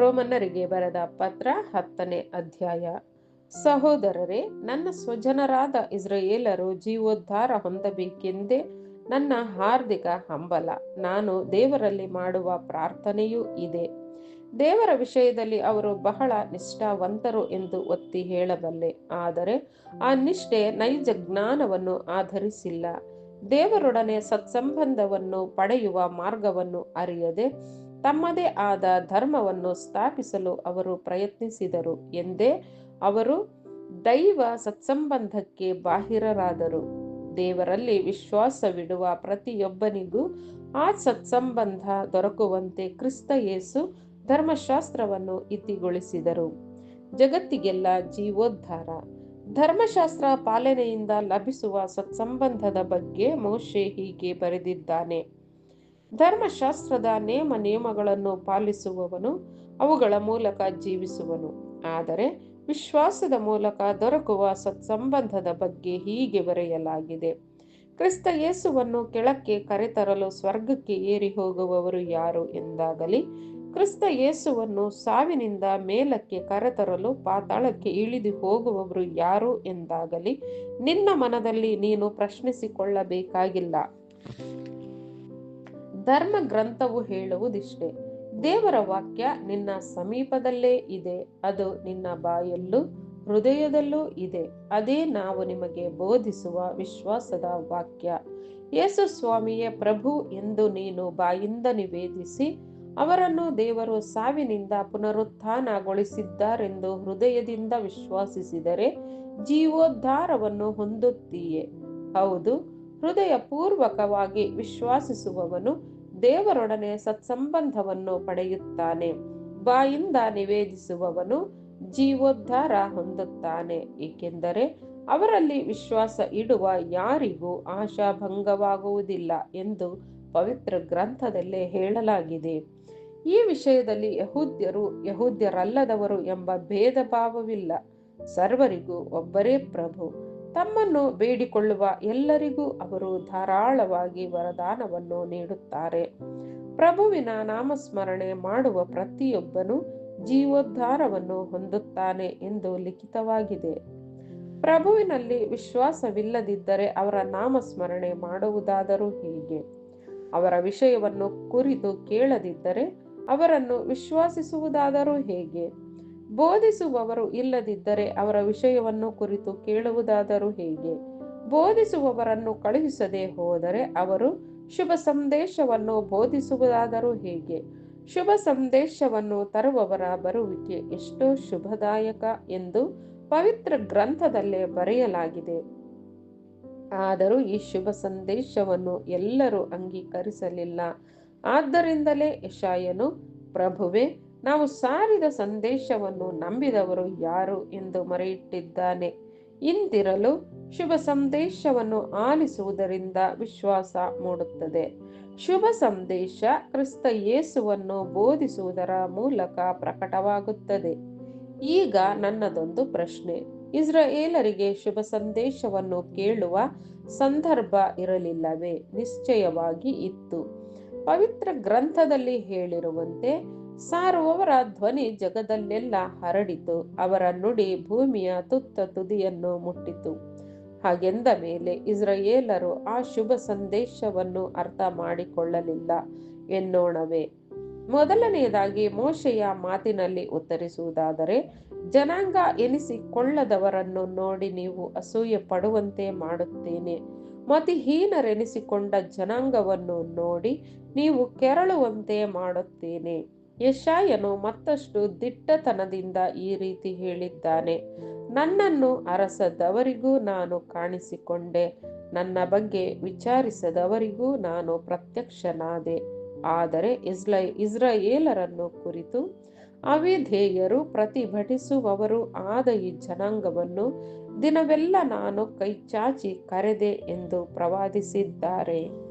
ರೋಮನ್ನರಿಗೆ ಬರೆದ ಪತ್ರ ಹತ್ತನೇ ಅಧ್ಯಾಯ. ಸಹೋದರರೇ, ನನ್ನ ಸ್ವಜನರಾದ ಇಸ್ರಾಯೇಲರು ಜೀವೋದ್ಧಾರ ಹೊಂದಬೇಕೆಂದೇ ನನ್ನ ಹಾರ್ದಿಕ ಹಂಬಲ. ನಾನು ದೇವರಲ್ಲಿ ಮಾಡುವ ಪ್ರಾರ್ಥನೆಯೂ ಇದೆ. ದೇವರ ವಿಷಯದಲ್ಲಿ ಅವರು ಬಹಳ ನಿಷ್ಠಾವಂತರು ಎಂದು ಒತ್ತಿ ಹೇಳಬಲ್ಲೆ. ಆದರೆ ಆ ನಿಷ್ಠೆ ನೈಜ ಜ್ಞಾನವನ್ನು ಆಧರಿಸಿಲ್ಲ. ದೇವರೊಡನೆ ಸತ್ಸಂಬಂಧವನ್ನು ಪಡೆಯುವ ಮಾರ್ಗವನ್ನು ಅರಿಯದೆ ತಮ್ಮದೇ ಆದ ಧರ್ಮವನ್ನು ಸ್ಥಾಪಿಸಲು ಅವರು ಪ್ರಯತ್ನಿಸಿದರು ಎಂದೇ ಅವರು ದೈವ ಸತ್ಸಂಬಂಧಕ್ಕೆ ಬಾಹಿರರಾದರು. ದೇವರಲ್ಲಿ ವಿಶ್ವಾಸವಿಡುವ ಪ್ರತಿಯೊಬ್ಬನಿಗೂ ಆ ಸತ್ಸಂಬಂಧ ದೊರಕುವಂತೆ ಕ್ರಿಸ್ತ ಯೇಸು ಧರ್ಮಶಾಸ್ತ್ರವನ್ನು ಇತಿಗೊಳಿಸಿದರು. ಜಗತ್ತಿಗೆಲ್ಲ ಜೀವೋದ್ಧಾರ. ಧರ್ಮಶಾಸ್ತ್ರ ಪಾಲನೆಯಿಂದ ಲಭಿಸುವ ಸತ್ಸಂಬಂಧದ ಬಗ್ಗೆ ಮೋಶೆ ಹೀಗೆ ಬರೆದಿದ್ದಾನೆ. ಧರ್ಮಶಾಸ್ತ್ರದ ನೇಮ ನಿಯಮಗಳನ್ನು ಪಾಲಿಸುವವನು, ಅವುಗಳ ಮೂಲಕ ಜೀವಿಸುವನು. ಆದರೆ ವಿಶ್ವಾಸದ ಮೂಲಕ ದೊರಕುವ ಸತ್ಸಂಬಂಧದ ಬಗ್ಗೆ ಹೀಗೆ ಬರೆಯಲಾಗಿದೆ. ಕ್ರಿಸ್ತ ಯೇಸುವನ್ನು ಕೆಳಕ್ಕೆ ಕರೆತರಲು ಸ್ವರ್ಗಕ್ಕೆ ಏರಿ ಹೋಗುವವರು ಯಾರು ಎಂದಾಗಲಿ, ಕ್ರಿಸ್ತ ಯೇಸುವನ್ನು ಸಾವಿನಿಂದ ಮೇಲಕ್ಕೆ ಕರೆತರಲು ಪಾತಾಳಕ್ಕೆ ಇಳಿದು ಹೋಗುವವರು ಯಾರು ಎಂದಾಗಲಿ, ನಿನ್ನ ಮನದಲ್ಲಿ ನೀನು ಪ್ರಶ್ನಿಸಿಕೊಳ್ಳಬೇಕಾಗಿಲ್ಲ. ಧರ್ಮ ಗ್ರಂಥವು ಹೇಳುವುದಿಷ್ಟೇ. ದೇವರ ವಾಕ್ಯ ನಿನ್ನ ಸಮೀಪದಲ್ಲೇ ಇದೆ, ಅದು ನಿನ್ನ ಬಾಯಲ್ಲೂ ಹೃದಯದಲ್ಲೂ ಇದೆ. ಅದೇ ನಾವು ನಿಮಗೆ ಬೋಧಿಸುವ ವಿಶ್ವಾಸದ ವಾಕ್ಯ. ಯೇಸು ಸ್ವಾಮಿಯೇ, ಪ್ರಭು ಎಂದು ನೀನು ಬಾಯಿಂದ ನಿವೇದಿಸಿ, ಅವರನ್ನು ದೇವರು ಸಾವಿನಿಂದ ಪುನರುತ್ಥಾನಗೊಳಿಸಿದ್ದಾರೆಂದು ಹೃದಯದಿಂದ ವಿಶ್ವಾಸಿಸಿದರೆ ಜೀವೋದ್ಧಾರವನ್ನು ಹೊಂದುತ್ತೀಯೆ. ಹೌದು ಹೃದಯ ಪೂರ್ವಕವಾಗಿ ವಿಶ್ವಾಸಿಸುವವನು ದೇವರೊಡನೆ ಸತ್ಸಂಬಂಧವನ್ನು ಪಡೆಯುತ್ತಾನೆ. ಬಾಯಿಂದ ನಿವೇದಿಸುವವನು ಜೀವೋದ್ಧಾರ ಹೊಂದುತ್ತಾನೆ. ಏಕೆಂದರೆ ಅವರಲ್ಲಿ ವಿಶ್ವಾಸ ಇಡುವ ಯಾರಿಗೂ ಆಶಾಭಂಗವಾಗುವುದಿಲ್ಲ ಎಂದು ಪವಿತ್ರ ಗ್ರಂಥದಲ್ಲೇ ಹೇಳಲಾಗಿದೆ. ಈ ವಿಷಯದಲ್ಲಿ ಯಹೂದ್ಯರು ಯಹೂದ್ಯರಲ್ಲದವರು ಎಂಬ ಭೇದ ಭಾವವಿಲ್ಲ ಸರ್ವರಿಗೂ ಒಬ್ಬರೇ ಪ್ರಭು. ತಮ್ಮನ್ನು ಬೇಡಿಕೊಳ್ಳುವ ಎಲ್ಲರಿಗೂ ಅವರು ಧಾರಾಳವಾಗಿ ವರದಾನವನ್ನು ನೀಡುತ್ತಾರೆ. ಪ್ರಭುವಿನ ನಾಮಸ್ಮರಣೆ ಮಾಡುವ ಪ್ರತಿಯೊಬ್ಬನು ಜೀವೋದ್ಧಾರವನ್ನು ಹೊಂದುತ್ತಾನೆ ಎಂದು ಲಿಖಿತವಾಗಿದೆ. ಪ್ರಭುವಿನಲ್ಲಿ ವಿಶ್ವಾಸವಿಲ್ಲದಿದ್ದರೆ ಅವರ ನಾಮಸ್ಮರಣೆ ಮಾಡುವುದಾದರೂ ಹೇಗೆ? ಅವರ ವಿಷಯವನ್ನು ಕುರಿತು ಕೇಳದಿದ್ದರೆ ಅವರನ್ನು ವಿಶ್ವಾಸಿಸುವುದಾದರೂ ಹೇಗೆ? ಬೋಧಿಸುವವರು ಇಲ್ಲದಿದ್ದರೆ ಅವರ ವಿಷಯವನ್ನು ಕುರಿತು ಕೇಳುವುದಾದರೂ ಹೇಗೆ? ಬೋಧಿಸುವವರನ್ನು ಕಳುಹಿಸದೆ ಹೋದರೆ ಅವರು ಶುಭ ಸಂದೇಶವನ್ನು ಬೋಧಿಸುವುದಾದರೂ ಹೇಗೆ? ಶುಭ ಸಂದೇಶವನ್ನು ತರುವವರ ಬರುವಿಕೆ ಎಷ್ಟೋ ಶುಭದಾಯಕ ಎಂದು ಪವಿತ್ರ ಗ್ರಂಥದಲ್ಲೇ ಬರೆಯಲಾಗಿದೆ. ಆದರೂ ಈ ಶುಭ ಸಂದೇಶವನ್ನು ಎಲ್ಲರೂ ಅಂಗೀಕರಿಸಲಿಲ್ಲ. ಆದ್ದರಿಂದಲೇ ಯಶಾಯನು, ಪ್ರಭುವೆ ನಾವು ಸಾರಿದ ಸಂದೇಶವನ್ನು ನಂಬಿದವರು ಯಾರು ಎಂದು ಮರೆಯಿಟ್ಟಿದ್ದಾನೆ. ಇಂದಿರಲು ಶುಭ ಸಂದೇಶವನ್ನು ಆಲಿಸುವುದರಿಂದ ವಿಶ್ವಾಸ ಮೂಡುತ್ತದೆ. ಶುಭ ಸಂದೇಶ ಕ್ರಿಸ್ತ ಯೇಸುವನ್ನು ಬೋಧಿಸುವುದರ ಮೂಲಕ ಪ್ರಕಟವಾಗುತ್ತದೆ. ಈಗ ನನ್ನದೊಂದು ಪ್ರಶ್ನೆ. ಇಸ್ರಾಯೇಲರಿಗೆ ಶುಭ ಸಂದೇಶವನ್ನು ಕೇಳುವ ಸಂದರ್ಭ ಇರಲಿಲ್ಲವೇ? ನಿಶ್ಚಯವಾಗಿ ಇತ್ತು. ಪವಿತ್ರ ಗ್ರಂಥದಲ್ಲಿ ಹೇಳಿರುವಂತೆ ಸಾರುವವರ ಧ್ವನಿ ಜಗದಲ್ಲೆಲ್ಲ ಹರಡಿತು. ಅವರ ನುಡಿ ಭೂಮಿಯ ತುತ್ತ ತುದಿಯನ್ನು ಮುಟ್ಟಿತು. ಹಾಗೆಂದ ಮೇಲೆ ಇಸ್ರಾಯೇಲರು ಆ ಶುಭ ಸಂದೇಶವನ್ನು ಅರ್ಥ ಮಾಡಿಕೊಳ್ಳಲಿಲ್ಲ. ಎನ್ನೋಣವೇ. ಮೊದಲನೆಯದಾಗಿ ಮೋಶೆಯ ಮಾತಿನಲ್ಲಿ ಉತ್ತರಿಸುವುದಾದರೆ, ಜನಾಂಗ ಎನಿಸಿಕೊಳ್ಳದವರನ್ನು ನೋಡಿ ನೀವು ಅಸೂಯೆ ಪಡುವಂತೆ ಮಾಡುತ್ತೇನೆ. ಮತಿಹೀನರೆನಿಸಿಕೊಂಡ ಜನಾಂಗವನ್ನು ನೋಡಿ ನೀವು ಕೆರಳುವಂತೆ ಮಾಡುತ್ತೇನೆ. ಯಶಾಯನು ಮತ್ತಷ್ಟು ದಿಟ್ಟತನದಿಂದ ಈ ರೀತಿ ಹೇಳಿದ್ದಾನೆ, ನನ್ನನ್ನು ಅರಸದವರಿಗೂ ನಾನು ಕಾಣಿಸಿಕೊಂಡೆ, ನನ್ನ ಬಗ್ಗೆ ವಿಚಾರಿಸದವರಿಗೂ ನಾನು ಪ್ರತ್ಯಕ್ಷನಾದೆ. ಆದರೆ ಇಸ್ಲೈ, ಇಸ್ರಾಯೇಲರನ್ನು ಕುರಿತು ಅವಿಧೇಯರು ಪ್ರತಿಭಟಿಸುವವರು ಆದ ಈ ಜನಾಂಗವನ್ನು ದಿನವೆಲ್ಲ ನಾನು ಕೈಚಾಚಿ ಕರೆದೆ ಎಂದು ಪ್ರವಾದಿಸಿದ್ದಾರೆ.